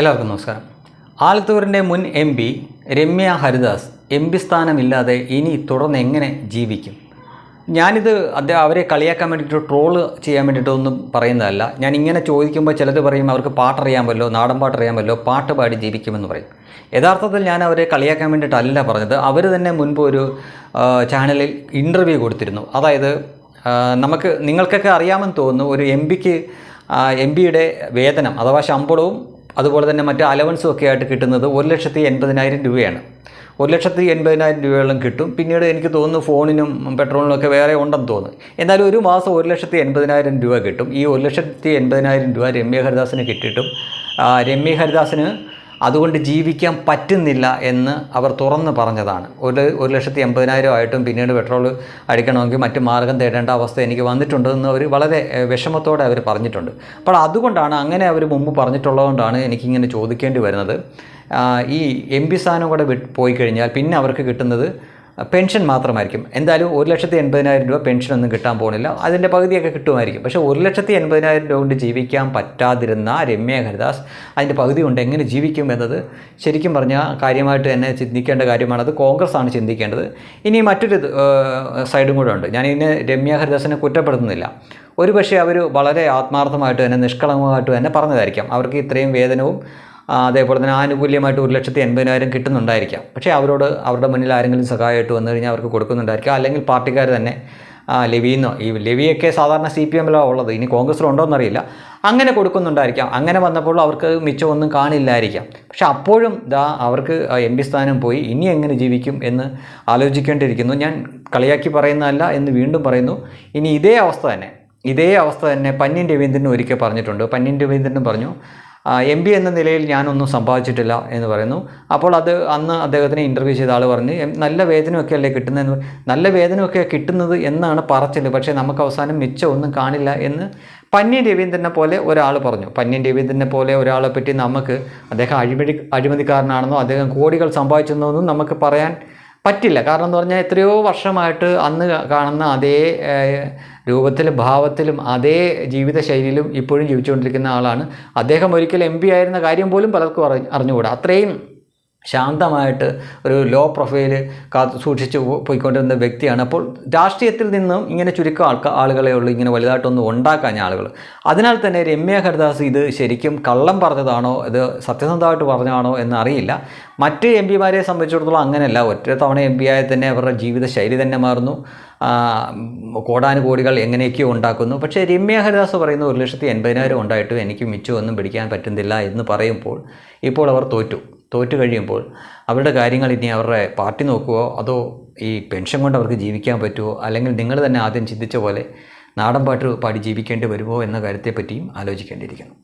എല്ലാവർക്കും നമസ്കാരം. ആലത്തൂരിന്റെ മുൻ M P Ramya Haridas M P സ്ഥാനമില്ലാതെ ഇനി തുടർന്ന് എങ്ങനെ ജീവിക്കും? ഞാനിത് അദ്ദേഹം അവരെ കളിയാക്കാൻ വേണ്ടിയിട്ട് ട്രോൾ ചെയ്യാൻ വേണ്ടിയിട്ടൊന്നും പറയുന്നതല്ല. ഞാൻ ഇങ്ങനെ ചോദിക്കുമ്പോൾ ചിലത് പറയും അവർക്ക് പാട്ടറിയാമല്ലോ നാടൻ പാട്ടറിയാമല്ലോ പാട്ട് പാടി ജീവിക്കുമെന്ന് പറയും. യഥാർത്ഥത്തിൽ ഞാൻ അവരെ കളിയാക്കാൻ വേണ്ടിയിട്ടല്ല പറഞ്ഞത്. അവർ തന്നെ മുൻപ് ഒരു ചാനലിൽ ഇന്റർവ്യൂ കൊടുത്തിരുന്നു. അതായത് നമുക്ക് നിങ്ങൾക്കൊക്കെ അറിയാമെന്ന് തോന്നുന്നു ഒരു എം പിക്ക് എം പിയുടെ വേതനം അഥവാ ശമ്പളവും അതുപോലെ തന്നെ മറ്റ് അലവൻസും ഒക്കെ ആയിട്ട് കിട്ടുന്നത് ഒരു ലക്ഷത്തി എൺപതിനായിരം രൂപയാണ്. ഒരു ലക്ഷത്തി എൺപതിനായിരം രൂപയോളം കിട്ടും. പിന്നീട് എനിക്ക് തോന്നുന്നു ഫോണിനും പെട്രോളിനും ഒക്കെ വേറെ ഉണ്ടെന്ന് തോന്നുന്നു. എന്നാലും ഒരു മാസം ഒരു ലക്ഷത്തി എൺപതിനായിരം രൂപ കിട്ടും. ഈ ഒരു ലക്ഷത്തി എൺപതിനായിരം രൂപ രമ്യ ഹരിദാസിന് കിട്ടിയിട്ടും രമ്യ ഹരിദാസിന് അതുകൊണ്ട് ജീവിക്കാൻ പറ്റുന്നില്ല എന്ന് അവർ തുറന്ന് പറഞ്ഞതാണ്. ഒരു ഒരു ലക്ഷത്തി എൺപതിനായിരം ആയിട്ടും പിന്നീട് പെട്രോൾ അടിക്കണമെങ്കിൽ മറ്റ് മാർഗം തേടേണ്ട അവസ്ഥ എനിക്ക് വന്നിട്ടുണ്ടെന്ന് അവർ വളരെ വിഷമത്തോടെ അവർ പറഞ്ഞിട്ടുണ്ട്. അപ്പോൾ അതുകൊണ്ടാണ് അങ്ങനെ അവർ മുമ്പ് പറഞ്ഞിട്ടുള്ളതുകൊണ്ടാണ് എനിക്കിങ്ങനെ ചോദിക്കേണ്ടി വരുന്നത്. ഈ എം പി സ്ഥാനം കൂടെ പോയി കഴിഞ്ഞാൽ പിന്നെ അവർക്ക് കിട്ടുന്നത് പെൻഷൻ മാത്രമായിരിക്കും. എന്തായാലും ഒരു ലക്ഷത്തി എൺപതിനായിരം രൂപ പെൻഷനൊന്നും കിട്ടാൻ പോകുന്നില്ല അതിന്റെ പകുതിയൊക്കെ കിട്ടുമായിരിക്കും. പക്ഷേ ഒരു ലക്ഷത്തി എൺപതിനായിരം രൂപ കൊണ്ട് ജീവിക്കാൻ പറ്റാതിരുന്ന രമ്യ ഹരിദാസ് അതിന്റെ പകുതി കൊണ്ട് എങ്ങനെ ജീവിക്കും എന്നത് ശരിക്കും പറഞ്ഞാൽ കാര്യമായിട്ട് തന്നെ ചിന്തിക്കേണ്ട കാര്യമാണ് അത് കോൺഗ്രസ് ആണ് ചിന്തിക്കേണ്ടത്. ഇനി മറ്റൊരു സൈഡും കൂടെ ഉണ്ട്. ഞാൻ ഇതിനെ രമ്യ ഹരിദാസിനെ കുറ്റപ്പെടുത്തുന്നില്ല. ഒരു പക്ഷേ അവർ വളരെ ആത്മാർത്ഥമായിട്ട് തന്നെ നിഷ്കളങ്കമായിട്ട് തന്നെ പറഞ്ഞതായിരിക്കാം. അവർക്ക് ഇത്രയും വേതനവും ആ, അതേപോലെ തന്നെ ആനുകൂല്യമായിട്ട് ഒരു ലക്ഷത്തി എൺപതിനായിരം കിട്ടുന്നുണ്ടായിരിക്കാം. പക്ഷേ അവരോട് അവരുടെ മുന്നിൽ ആരെങ്കിലും സഹായമായിട്ട് വന്നു കഴിഞ്ഞാൽ അവർക്ക് കൊടുക്കുന്നുണ്ടായിരിക്കാം. അല്ലെങ്കിൽ പാർട്ടിക്കാർ തന്നെ ലെവിന്നോ ഈ ലെവിയൊക്കെ സാധാരണ സി പി എമ്മിലോ ഉള്ളത്. ഇനി കോൺഗ്രസ്സിലുണ്ടോ എന്നറിയില്ല. അങ്ങനെ കൊടുക്കുന്നുണ്ടായിരിക്കാം. അങ്ങനെ വന്നപ്പോൾ അവർക്ക് മിച്ചമൊന്നും കാണില്ലായിരിക്കാം. പക്ഷെ അപ്പോഴും ദാ അവർക്ക് എം പി സ്ഥാനം പോയി. ഇനി എങ്ങനെ ജീവിക്കും എന്ന് ആലോചിക്കേണ്ടിയിരിക്കുന്നു. ഞാൻ കളിയാക്കി പറയുന്നതല്ല എന്ന് വീണ്ടും പറയുന്നു. ഇനി ഇതേ അവസ്ഥ തന്നെ ഇതേ അവസ്ഥ തന്നെ പന്നിൻ രവീന്ദ്രനും ഒരിക്കൽ പറഞ്ഞിട്ടുണ്ട്. പന്നിൻ രവീന്ദ്രനും പറഞ്ഞു എം പി എന്ന നിലയിൽ ഞാനൊന്നും സമ്പാദിച്ചിട്ടില്ല എന്ന് പറയുന്നു. അപ്പോൾ അത് അന്ന് അദ്ദേഹത്തിന് ഇന്റർവ്യൂ ചെയ്ത ആൾ പറഞ്ഞ് നല്ല വേതനമൊക്കെ അല്ലേ കിട്ടുന്നതെന്ന് നല്ല വേതനമൊക്കെ കിട്ടുന്നത് എന്നാണ് പറച്ചിൽ പക്ഷേ നമുക്ക് അവസാനം മിച്ചം ഒന്നും കാണില്ല എന്ന് പന്നിയൻ രവീന്ദ്രനെ പോലെ ഒരാൾ പറഞ്ഞു. പന്നിയൻ രവീന്ദ്രനെ പോലെ ഒരാളെ പറ്റി നമുക്ക് അദ്ദേഹം അഴിമതി അഴിമതിക്കാരനാണെന്നോ അദ്ദേഹം കോടികൾ സമ്പാദിച്ചെന്നോ നമുക്ക് പറയാൻ പറ്റില്ല. കാരണം എന്ന് പറഞ്ഞാൽ എത്രയോ വർഷമായിട്ട് അന്ന് കാണുന്ന അതേ രൂപത്തിലും ഭാവത്തിലും അതേ ജീവിതശൈലിയിലും ഇപ്പോഴും ജീവിച്ചുകൊണ്ടിരിക്കുന്ന ആളാണ്. അദ്ദേഹം ഒരിക്കൽ എം ആയിരുന്ന കാര്യം പോലും പലർക്കും അറി അറിഞ്ഞുകൂടാ. അത്രയും ശാന്തമായിട്ട് ഒരു ലോ പ്രൊഫൈൽ കാത്തു സൂക്ഷിച്ച് പോയിക്കൊണ്ടിരുന്ന വ്യക്തിയാണ്. അപ്പോൾ രാഷ്ട്രീയത്തിൽ നിന്നും ഇങ്ങനെ ചുരുക്കം ആൾക്കാ ആളുകളെ ഉള്ളൂ ഇങ്ങനെ വലുതായിട്ടൊന്നും ഉണ്ടാക്കാഞ്ഞ ആളുകൾ അതിനാൽ തന്നെ രമ്യ ഹരിദാസ് ഇത് ശരിക്കും കള്ളം പറഞ്ഞതാണോ ഇത് സത്യസന്ധമായിട്ട് പറഞ്ഞതാണോ എന്നറിയില്ല. മറ്റ് എം പിമാരെ സംബന്ധിച്ചിടത്തോളം അങ്ങനെയല്ല. ഒറ്റ തവണ എം പി ആയി തന്നെ അവരുടെ ജീവിത ശൈലി തന്നെ മാറുന്നു. കോടാനുകോടികൾ എങ്ങനെയൊക്കെയോ ഉണ്ടാക്കുന്നു. പക്ഷേ രമ്യ ഹരിദാസ് പറയുന്ന ഒരു ലക്ഷത്തി എൺപതിനായിരം ഉണ്ടായിട്ടും എനിക്ക് മിച്ചമൊന്നും പിടിക്കാൻ പറ്റുന്നില്ല എന്ന് പറയുമ്പോൾ ഇപ്പോൾ അവർ തോറ്റു. തോറ്റു കഴിയുമ്പോൾ അവരുടെ കാര്യങ്ങൾ ഇനി അവരുടെ പാർട്ടി നോക്കുമോ അതോ ഈ പെൻഷൻ കൊണ്ട് അവർക്ക് ജീവിക്കാൻ പറ്റുമോ അല്ലെങ്കിൽ നിങ്ങൾ തന്നെ ആദ്യം ചിന്തിച്ച പോലെ നാടൻ പാട്ട് പാടി ജീവിക്കേണ്ടി വരുമോ എന്ന കാര്യത്തെപ്പറ്റിയും ആലോചിക്കേണ്ടിയിരിക്കുന്നു.